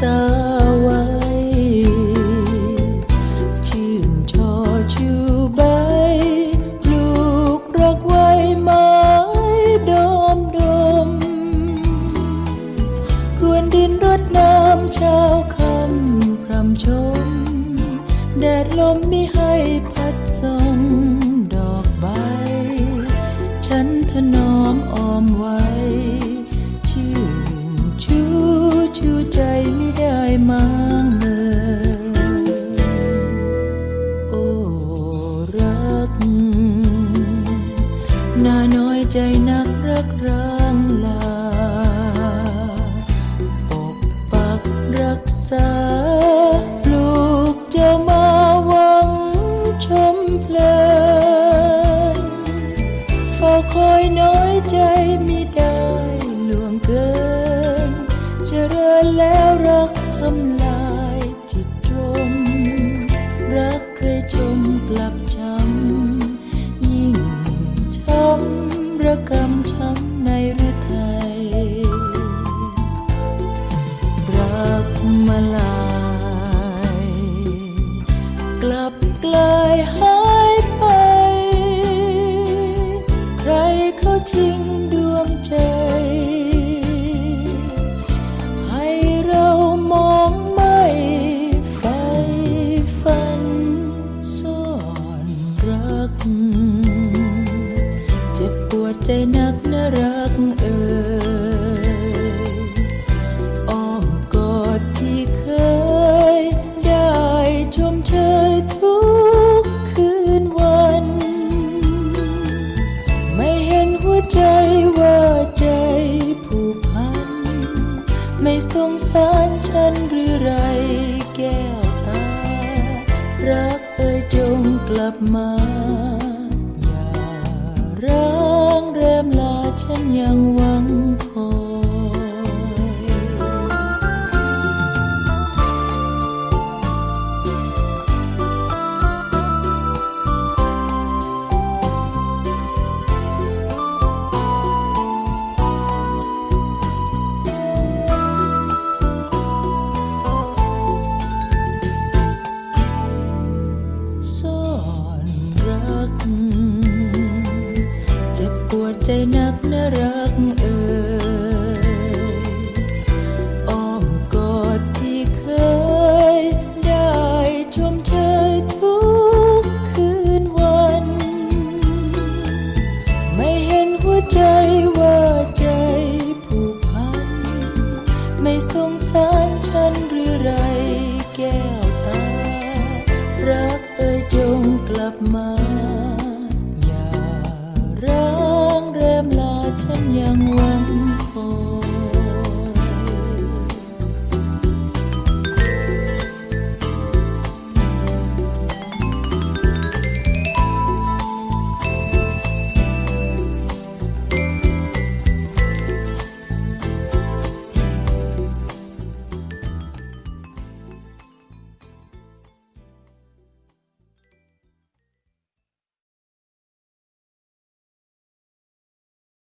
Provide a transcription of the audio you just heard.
ษาไว้อชูใบลูกรักไว้ไม้ดมดมรวนดินรดน้ำช้าคำพรำชม แดดลมมิให้พัดส่งดอกใบ ฉันถนอมอ้อมไว้ เจริญแล้วรักทำลายจิตตรม รักเคยจมกลับช้ำยิ่งช้ำระกำช้ำในฤทั ก เจ็บปวดใจนักนะรักเอ่ยอ้อมกอดที่เคย ได้ชมเชยทุกคืนวัน ไม่เห็นหัวใจว่าใจผูกพัน ไม่สงสารฉันหรือไรแก้ว รักเอ่ยจงกลับมา อย่าร้างเริ่มลาฉันยังหวัง ใจนักนะรักเอ่ยอ้อมกอดที่เคยได้ชมเชยทุกคืนวัน ไม่เห็นหัวใจว่าใจผูกพัน ไม่สงสารฉันหรือไรแก้วตา รักเอ่ยจงกลับมา 怎样น